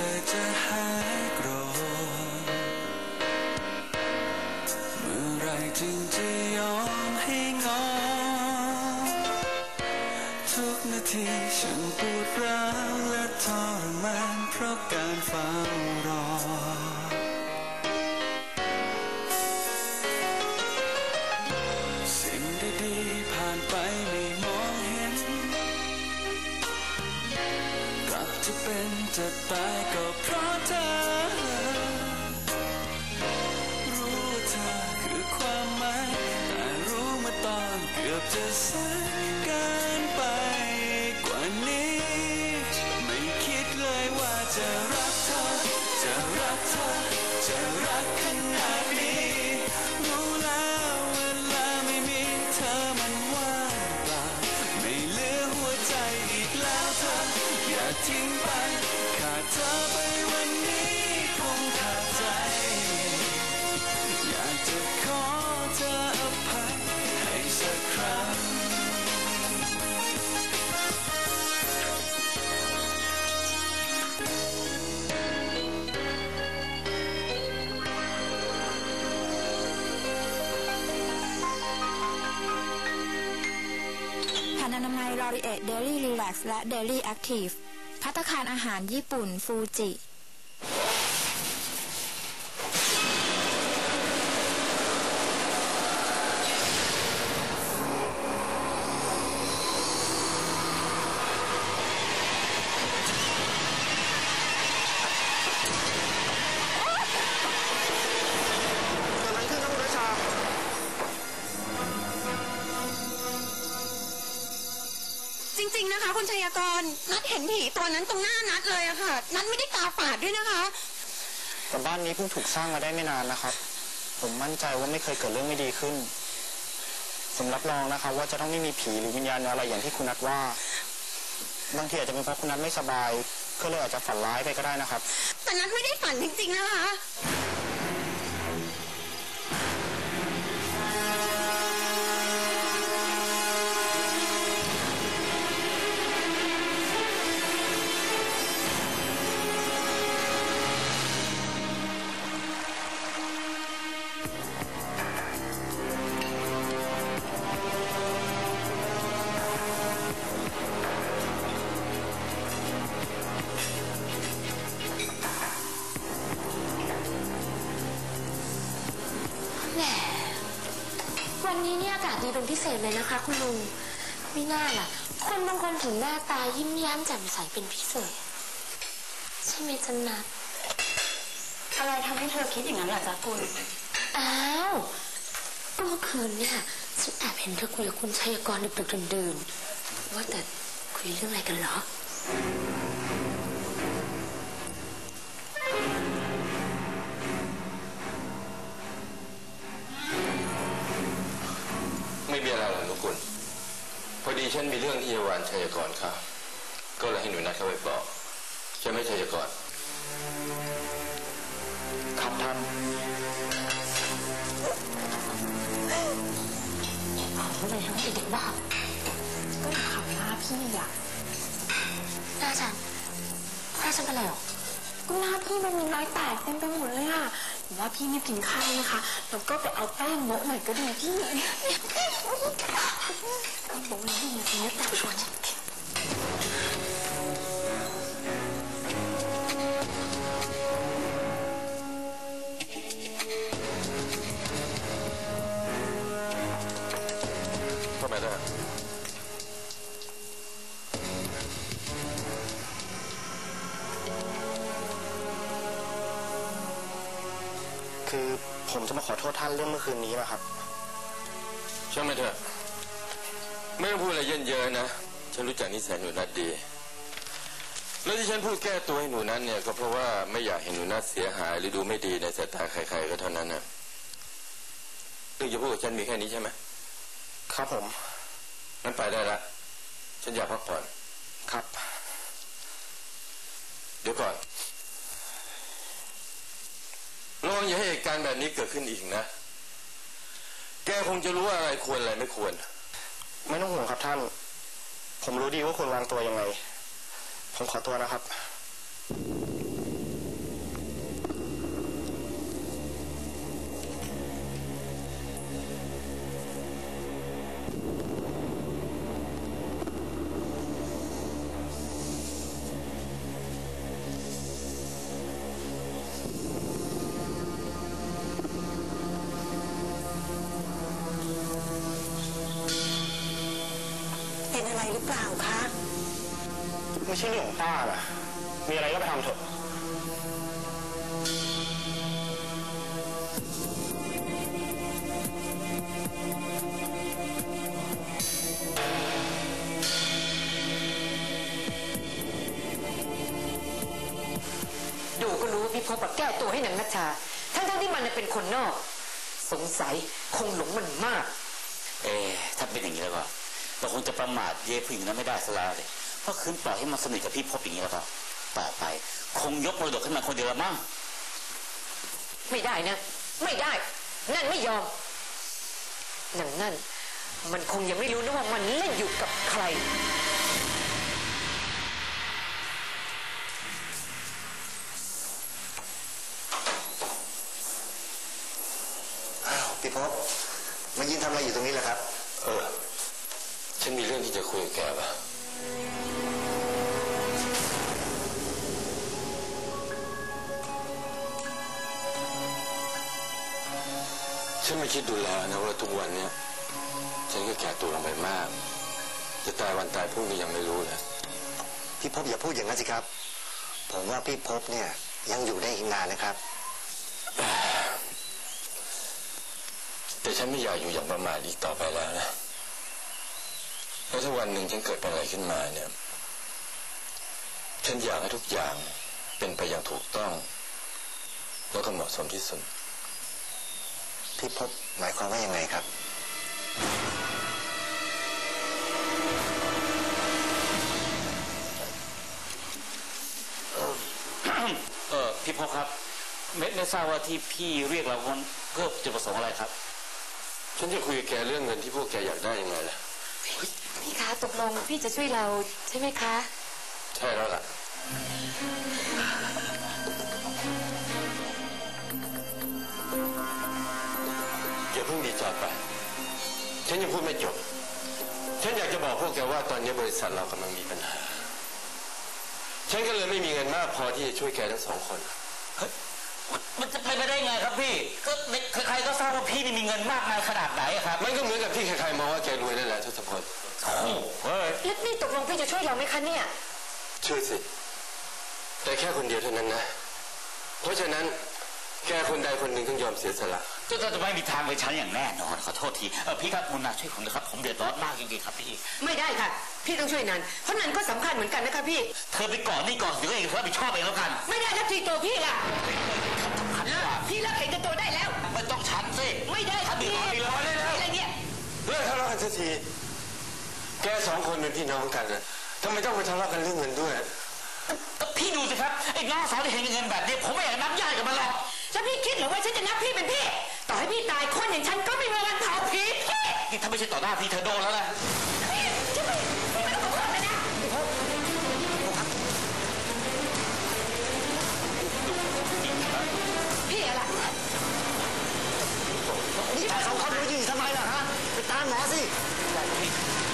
ธอจะหายโกรธเมื่อไรจึงจะยอมให้งอ ทุกนาทีฉันปวดร้าวและทรมานเพราะการเฝ้ารอ จะตายก็เพราะเธอ รู้ว่าเธอคือความหมายแต่รู้มาตอนเกือบจะสายกันารอนามัยลอริเอทเดลี่รีแลกซ์และเดลี่แอคทีฟพัตตาคารอาหารญี่ปุ่นฟูจิ ห็นผีตัวนั้นตรงหน้านัดเลยอะค่ะ นัดไม่ได้ตาฝาดด้วยนะคะ แต่บ้านนี้เพิ่งถูกสร้างมาได้ไม่นานนะครับ ผมมั่นใจว่าไม่เคยเกิดเรื่องไม่ดีขึ้น ผมรับรองนะครับว่าจะต้องไม่มีผีหรือวิญญาณอะไรอย่างที่คุณนัทว่า บางทีอาจจะเป็นเพราะคุณนัทไม่สบาย ก็เลยอาจจะฝันร้ายไปก็ได้นะครับ แต่นัดไม่ได้ฝันจริงๆนะคะากาศดีเป็นพิเศษเลยนะคะ คุณลุงไม่น่าล่ะ คนบางคนถึงหน้าตายิ้มแย้มแจ่มใสเป็นพิเศษ ใช่ไหมจันนัทอะไรทำให้เธอคิดอย่างนั้นล่ะจ๊ะคุณอ้าวก็เมื่อคืนเนี่ยฉันแอบเห็นเธอคุยกับคุณชัยกรดึกๆดื่นๆว่าแต่คุยเรื่องอะไรกันเหรอ มีเรื่องที่จะวานชัยกรค่ะก็เลยให้หนูนัดเข้าไปบอกใช่ไหมชัยกรครับท่านอะไรทั้งเด็กบ้าก็อยากขับหน้าพี่อะหน้าฉันหน้าฉันเป็นอะไรหรอก็หน้าพี่มันมีรอยแตกเต็มไปหมดเลยอะหรือว่าพี่ไม่กินข้าวนะคะแล้วก็ไปเอาแป้งโบ๊ะหน่อยก็ดีพี่ โบ๊ะนี่เนี่ยเนื้อแตกชวนฉันกินเข้ามาได้คือผมจะมาขอโทษท่านเรื่องเมื่อคืนนี้นะครับ ช่างมันเถอะ ไม่ต้องพูดอะไรเยินเยอะนะ ฉันรู้จักนิสัยหนูนัดดี แล้วที่ฉันพูดแก้ตัวให้หนูนัดเนี่ยก็เพราะว่าไม่อยากเห็นหนูนัดเสียหายหรือดูไม่ดีในสายตาใครๆก็เท่านั้นนะเรื่องจะพูดกับฉันมีแค่นี้ใช่ไหมครับผมงั้นไปได้ละฉันอยากพักผ่อนครับ เดี๋ยวก่อนระวังอย่าให้เหตุการณ์แบบนี้เกิดขึ้นอีกนะ แกคงจะรู้ว่าอะไรควรอะไรไม่ควร ไม่ต้องห่วงครับท่าน ผมรู้ดีว่าควรวางตัวยังไง ผมขอตัวนะครับ อะไรหรือเปล่าคะไม่ใช่เรื่องของป้าล่ะมีอะไรก็ไปทำเถอะดูก็รู้ว่าพี่พบอะแก้ตัวให้นางนัชชา ทั้งๆที่มันน่ะเป็นคนนอก สงสัยคงหลงมันมาก เอ๊ะถ้าเป็นอย่างนี้แล้วก็ เราคงจะประมาทเย่ผู้หญิงนั้นไม่ได้สลาเลยเพราะคืนปล่อยให้มันสนิทกับพี่พบอย่างนี้แล้วก็ต่อไป คงยกมรดกให้มันคนเดียวละมั้งไม่ได้นะ ไม่ได้ นั่นไม่ยอมนางนั่น มันคงยังไม่รู้นะว่ามันเล่นอยู่กับใครพี่พบมายืนทำอะไรอยู่ตรงนี้ล่ะครับเออฉัน มีเรื่องที่จะคุยกับแกว่ะฉันไม่คิดดูแลนะว่าทุกวันเนี้ยฉันก็แก่ตัวลงไปมาก จะตายวันตายพรุ่งนี้ยังไม่รู้เลยพี่พบอย่าพูดอย่างนั้นสิครับ ผมว่าพี่พบเนี่ยยังอยู่ได้อีกนานนะครับ แต่ฉันไม่อยากอยู่อย่างประมาทอีกต่อไปแล้วนะ แล้วถ้าวันหนึ่งฉันเกิดเป็นอะไรขึ้นมาเนี่ย ฉันอยากให้ทุกอย่างเป็นไปอย่างถูกต้อง แล้วก็เหมาะสมที่สุด พี่พบหมายความว่ายังไงครับเออพี่พบครับ ไม่ไม่ทราบว่าที่พี่เรียกเราวันเพื่อจุดประสงค์อะไรครับ ฉันจะคุยกับแกเรื่องเงินที่พวกแกอยากได้ยังไงล่ะ พี่คะตกลงพี่จะช่วยเราใช่ไหมคะ ใช่แล้วล่ะ อย่าเพิ่งดีใจไป ฉันยังพูดไม่จบ ฉันอยากจะบอกพวกแกว่าตอนนี้บริษัทเรากำลังมีปัญหา ฉันก็เลยไม่มีเงินมากพอที่จะช่วยแกทั้งสองคน มันจะเป็นไปได้ไงครับพี่ก็ใครๆก็ทราบว่าพี่นี่มีเงินมากมายขนาดไหนอะครับมันก็เหมือนกับที่ใครๆมองว่าแกรวยนั่นแหละทศพลโอ้โหเฮ้ยแล้วนี่ตกลงพี่จะช่วยเราไหมคะเนี่ย ช่วยสิ แต่แค่คนเดียวเท่านั้นนะ เพราะฉะนั้นแกคนใดคนหนึ่งต้องยอมเสียสละจะจะไม่มีทางเป็นฉันอย่างแน่นอนขอโทษทีเออพี่ครับมุนาช่วยผมนะครับ ผมเดือดร้อนมากจริงๆครับพี่ ไม่ได้ค่ะ พี่ต้องช่วยนันเพราะนันก็สำคัญเหมือนกันนะคะพี่ เธอไปก่อนนี่ก่อนเดี๋ยวเองรับผิดชอบเองแล้วกัน ไม่ได้นะทีตัวพี่ล่ะสำคัญกว่า พี่เลิกเห็นแกันตัวได้แล้ว ไม่ต้องฉันสิไม่ได้ถ้าเดือดร้อนดีเลยได้แล้วอะไรเนี่ยเลิกทะเลาะกันสักทีแกสองคนเป็นพี่น้องกันนะทำไมต้องไปทะเลาะกันเรื่องเงินด้วยก็พี่ดูสิครับไอ้น้องสาวที่เห็นเงินแบบนี้ผมไม่อยากนับญาติกับมันหรอกแล้วพี่คิดเหรือว่าฉันจะนับพี่เป็นพี่ ต่อให้พี่ตายคนอย่างฉันก็ไม่มีวันเผาผีพี่นี่ถ้าไม่ใช่ต่อหน้าพี่เธอโดนแล้วนะพี่จะ い。